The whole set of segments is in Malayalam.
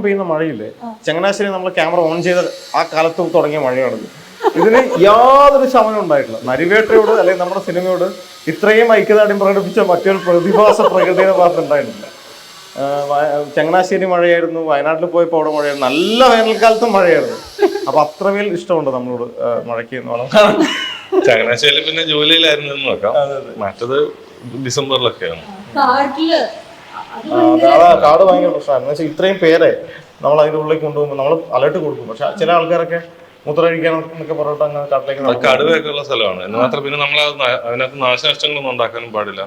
പെയ്യുന്ന മഴയില്ലേ? ചങ്ങനാശ്ശേരി നമ്മൾ ക്യാമറ ഓൺ ചെയ്ത ആ കാലത്ത് തുടങ്ങിയ മഴയാണ് ഇതിന് യാതൊരു ശമനം ഉണ്ടായിട്ടില്ല. നരിവേട്ടയോട് അല്ലെങ്കിൽ നമ്മുടെ സിനിമയോട് ഇത്രയും ഐക്യദാർഢ്യം പ്രകടിപ്പിച്ച മറ്റൊരു പ്രതിഭാസ പ്രകൃതിയുടെ ഭാഗത്ത് ഉണ്ടായിട്ടില്ല. ചങ്ങനാശ്ശേരി മഴയായിരുന്നു വയനാട്ടിൽ പോയപ്പോൾ അവിടെ മഴയായിരുന്നു നല്ല വേനൽക്കാലത്തും മഴയായിരുന്നു. അപ്പൊ അത്രമേൽ ഇഷ്ടമുണ്ട് നമ്മളോട് മഴയ്ക്ക് എന്ന് ചങ്ങനാശ്ശേരി പിന്നെ ജൂലൈയിലായിരുന്നു നോക്കാം. മറ്റത് ഡിസംബറിലൊക്കെയാണ്. കാട് ഭയങ്കര പ്രശ്നമാണ് എന്ന് വെച്ചാൽ ഇത്രയും പേരെ നമ്മൾ അതിന്റെ ഉള്ളിൽ കൊണ്ടുപോകുമ്പോൾ നമ്മൾ അലർട്ട് കൊടുക്കും. പക്ഷെ ചില ആൾക്കാരൊക്കെ മുത്ര എന്നൊക്കെ പറഞ്ഞിട്ട് അങ്ങനെ കാട്ടിലേക്ക് കടുവയൊക്കെ ഉള്ള സ്ഥലമാണ്. എന്ന് മാത്രം പിന്നെ നമ്മൾ അതിനകത്ത് നാശനഷ്ടങ്ങളൊന്നും ഉണ്ടാക്കാനും പാടില്ല.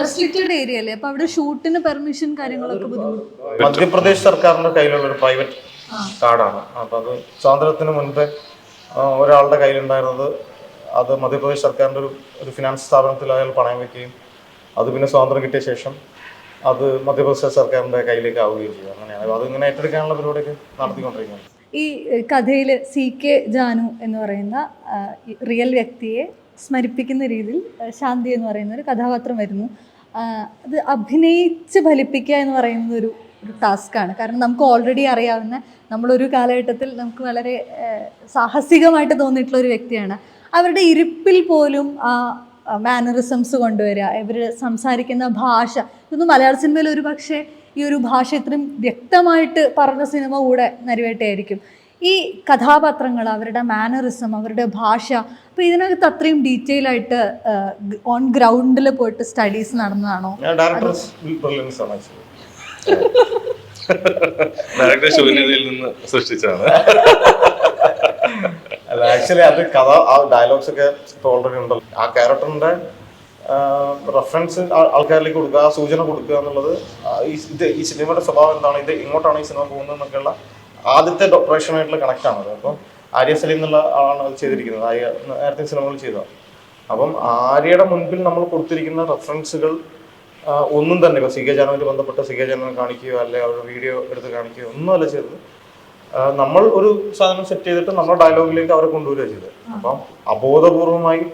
റെസ്ട്രിക്റ്റഡ് ഏരിയ അല്ലേ? അപ്പൊ അവിടെ ഷൂട്ടിന് പെർമിഷൻ കാര്യങ്ങളൊക്കെ ബുദ്ധിമുട്ട് മധ്യപ്രദേശ് സർക്കാരിന്റെ കയ്യിലുള്ള ഒരു പ്രൈവറ്റ് കാർഡാണ് അപ്പൊ അത് സ്വാതന്ത്ര്യത്തിന് മുൻപ് ഒരാളുടെ കയ്യിലുണ്ടായിരുന്നത് അത് മധ്യപ്രദേശ് സർക്കാരിന്റെ ഒരു ഒരു ഫിനാൻസ് സ്ഥാപനത്തിൽ അയാൾ പണയം വെക്കുകയും അത് പിന്നെ സ്വാതന്ത്ര്യം കിട്ടിയ ശേഷം അത് മധ്യപ്രദേശ് സർക്കാരിന്റെ കയ്യിലേക്ക് ആവുകയും ചെയ്യും. അങ്ങനെയാണ്. അത് ഇങ്ങനെ ഏറ്റെടുക്കാനുള്ള പരിപാടിയൊക്കെ നടത്തിക്കൊണ്ടിരിക്കുന്നത് ഈ കഥയിൽ സി കെ ജാനു എന്ന് പറയുന്ന റിയൽ വ്യക്തിയെ സ്മരിപ്പിക്കുന്ന രീതിയിൽ ശാന്തി എന്ന് പറയുന്ന ഒരു കഥാപാത്രം വരുന്നു അത് അഭിനയിച്ച് ഫലിപ്പിക്കുക എന്ന് പറയുന്ന ഒരു ഒരു ടാസ്ക്കാണ്. കാരണം നമുക്ക് ഓൾറെഡി അറിയാവുന്ന നമ്മളൊരു കാലഘട്ടത്തിൽ നമുക്ക് വളരെ സാഹസികമായിട്ട് തോന്നിയിട്ടുള്ള ഒരു വ്യക്തിയാണ്. അവരുടെ ഇരിപ്പിൽ പോലും ആ മാനറിസംസ് കൊണ്ടുവരിക ഇവർ സംസാരിക്കുന്ന ഭാഷ. ഇതൊന്നും മലയാള സിനിമയിൽ ഒരു പക്ഷേ ഈ ഒരു ഭാഷ ഇത്രയും വ്യക്തമായിട്ട് പറഞ്ഞ സിനിമ കൂടെ നരിവേട്ടയായിരിക്കും ഈ കഥാപാത്രങ്ങൾ അവരുടെ മാനറിസം അവരുടെ ഭാഷ അപ്പോൾ ഇതിനകത്ത് അത്രയും ഡീറ്റെയിൽ ആയിട്ട് ഓൺ ഗ്രൗണ്ടിൽ പോയിട്ട് സ്റ്റഡീസ് നടന്നതാണോ? ഡയറക്ടർ ശൂന്യതയിൽ നിന്ന് സൃഷ്ടിച്ചതാണ്. ആക്ച്വലി അത് കഥ ആ ഡയലോഗ്സ് ഒക്കെ ഇപ്പോൾ ഓൾറെഡി ഉണ്ടല്ലോ. ആ ക്യാരക്ടറിന്റെ റെഫറൻസ് ആൾക്കാരിലേക്ക് കൊടുക്കുക ആ സൂചന കൊടുക്കുക എന്നുള്ളത് ഈ ഇത് ഈ സിനിമയുടെ സ്വഭാവം എന്താണ് ഇത് എങ്ങോട്ടാണ് ഈ സിനിമ പോകുന്നത് എന്നൊക്കെയുള്ള ആദ്യത്തെ ആണ് അത് അപ്പം ആര്യ സലീം എന്നുള്ള ആളാണ് അത് ചെയ്തിരിക്കുന്നത്. ആര്യ നേരത്തെ സിനിമകൾ ചെയ്തത്. അപ്പം ആര്യയുടെ മുൻപിൽ നമ്മൾ കൊടുത്തിരിക്കുന്ന റെഫറൻസുകൾ ഒന്നും തന്നെ ഇപ്പോൾ സി കെ ജാനുമായിട്ട് ബന്ധപ്പെട്ട സി കെ ജാനുവിനെ കാണിക്കുകയോ അല്ലെങ്കിൽ അവരുടെ വീഡിയോ എടുത്ത് കാണിക്കുകയോ ഒന്നും അല്ല ചെയ്തത്. നമ്മൾ ഒരു സാധനം സെറ്റ് ചെയ്തിട്ട് നമ്മുടെ ഡയലോഗിലേക്ക് അവരെ കൊണ്ടുവരിക ചെയ്തത്. അപ്പം അബോധപൂർവമായി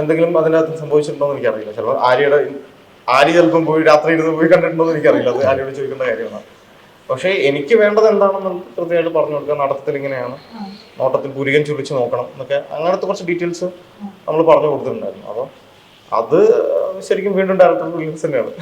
എന്തെങ്കിലും അതിനകത്ത് സംഭവിച്ചിട്ടുണ്ടോ എന്ന് എനിക്കറിയില്ല. ചിലപ്പോൾ ആര്യയുടെ ആര്യ ചിലപ്പം പോയി രാത്രി ഇരുന്ന് പോയി കണ്ടിട്ടുണ്ടോ എന്ന് എനിക്കറിയില്ല. അത് ആര്യയോട് ചോദിക്കേണ്ട കാര്യമാണ്. പക്ഷേ എനിക്ക് വേണ്ടത് എന്താണെന്ന് കൃത്യമായിട്ട് പറഞ്ഞു കൊടുക്കുക. നടത്തത്തിൽ ഇങ്ങനെയാണ്. നോട്ടത്തിൽ പുരികൻ ചുളിച്ച് നോക്കണം എന്നൊക്കെ അങ്ങനത്തെ കുറച്ച് ഡീറ്റെയിൽസ് നമ്മൾ പറഞ്ഞു കൊടുത്തിട്ടുണ്ടായിരുന്നു. അപ്പം അത് ശരിക്കും വീണ്ടും ഡയറക്ടർ ഫിലിംസ് തന്നെയാണ്.